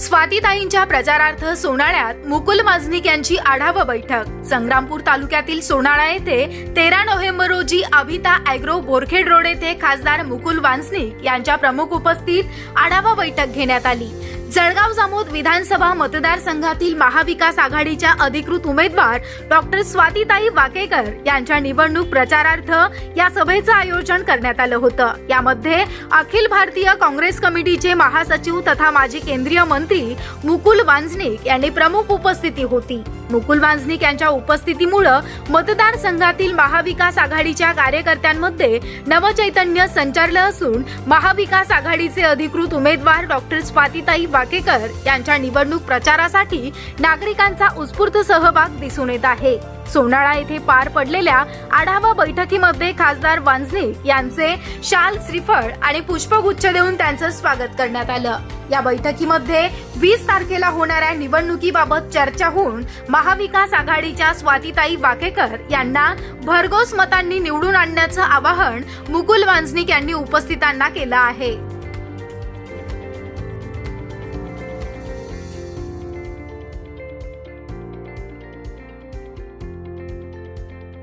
स्वातीताईंच्या प्रचारार्थ सोनाळ्यात मुकुल माजनिक यांची आढावा बैठक. संग्रामपूर तालुक्यातील सोनाळा येथे तेरा नोव्हेंबर रोजी अभिता अॅग्रो बोरखेड रोड येथे खासदार मुकुल वांजनिक यांच्या प्रमुख उपस्थित आढावा बैठक घेण्यात आली. जळगाव जामोद विधानसभा मतदारसंघातील महाविकास आघाडीच्या अधिकृत उमेदवार डॉक्टर स्वातीताई वाकेकर यांच्या निवडणूक प्रचारार्थ या सभेचं आयोजन करण्यात आलं होतं. यामध्ये अखिल भारतीय काँग्रेस कमिटीचे महासचिव तथा माजी केंद्रीय मंत्री मुकुल वांजनिक यांनी प्रमुख उपस्थिती होती. मुकुल वांजनिक यांच्या उपस्थितीमुळं मतदारसंघातील महाविकास आघाडीच्या कार्यकर्त्यांमध्ये नवचैतन्य संचारलं असून महाविकास आघाडीचे अधिकृत उमेदवार डॉक्टर स्वातीताई वाकेकर यांच्या निवडणूक प्रचारासाठी नागरिकांचा उत्स्फूर्त सहभाग दिसून येत आहे. सोनाळा येथे पार पडलेल्या आढावा बैठकीमध्ये खासदार वांझनिक यांचे शाल श्रीफळ आणि पुष्पगुच्छ देऊन त्यांचं स्वागत करण्यात आलं. या बैठकीमध्ये वीस तारखेला होणाऱ्या निवडणुकीबाबत चर्चा होऊन महाविकास आघाडीच्या स्वातीताई वाकेकर यांना भरघोस मतांनी निवडून आणण्याचं आवाहन मुकुल वांझनिक यांनी उपस्थितांना केलं आहे.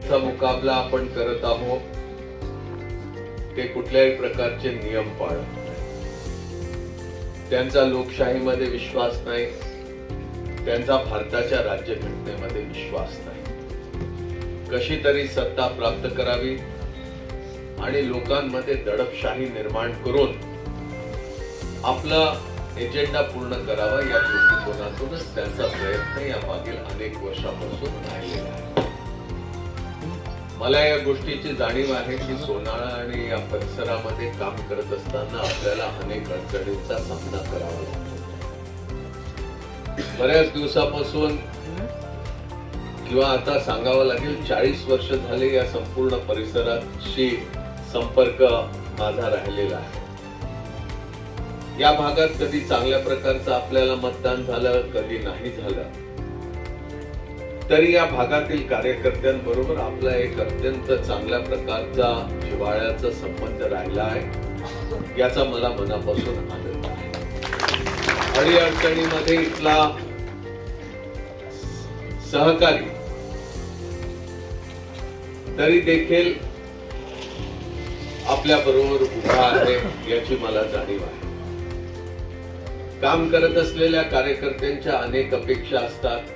चा मुकाबला आपण करत आहोत. ते कुठल्याही प्रकारचे नियम पाळत नाही. त्यांचा लोकशाहीमध्ये विश्वास नाही. त्यांचा भारताच्या राज्यघटनेमध्ये विश्वास नाही. कशी तरी सत्ता प्राप्त करावी आणि लोकांमध्ये दडपशाही निर्माण करून आपला एजेंडा पूर्ण करावा या दृष्टिकोनातूनच त्यांचा प्रयत्न या मागील अनेक वर्षापासून राहिलेला आहे. मला या गोष्टीची जाणीव आहे की सोनाळा आणि या परिसरामध्ये काम करत असताना आपल्याला अनेक अडचणींचा सामना करावा लागतो. बऱ्याच दिवसापासून किंवा आता सांगावं लागेल चाळीस वर्ष झाले या संपूर्ण परिसराशी संपर्क माझा राहिलेला आहे. या भागात कधी चांगल्या प्रकारचं आपल्याला मतदान झालं कधी नाही झालं तरी या भागातील कार्यकर्त्यांबरोबर आपला एक अत्यंत चांगल्या प्रकारचा जिव्हाळ्याचा संबंध राहिला आहे. याचा मला मनापासून आनंद आहे. अडीअडचणीमध्ये इथला सहकारी तरी देखील आपल्या बरोबर उभा आहे याची मला जाणीव आहे. काम करत असलेल्या कार्यकर्त्यांच्या अनेक अपेक्षा असतात.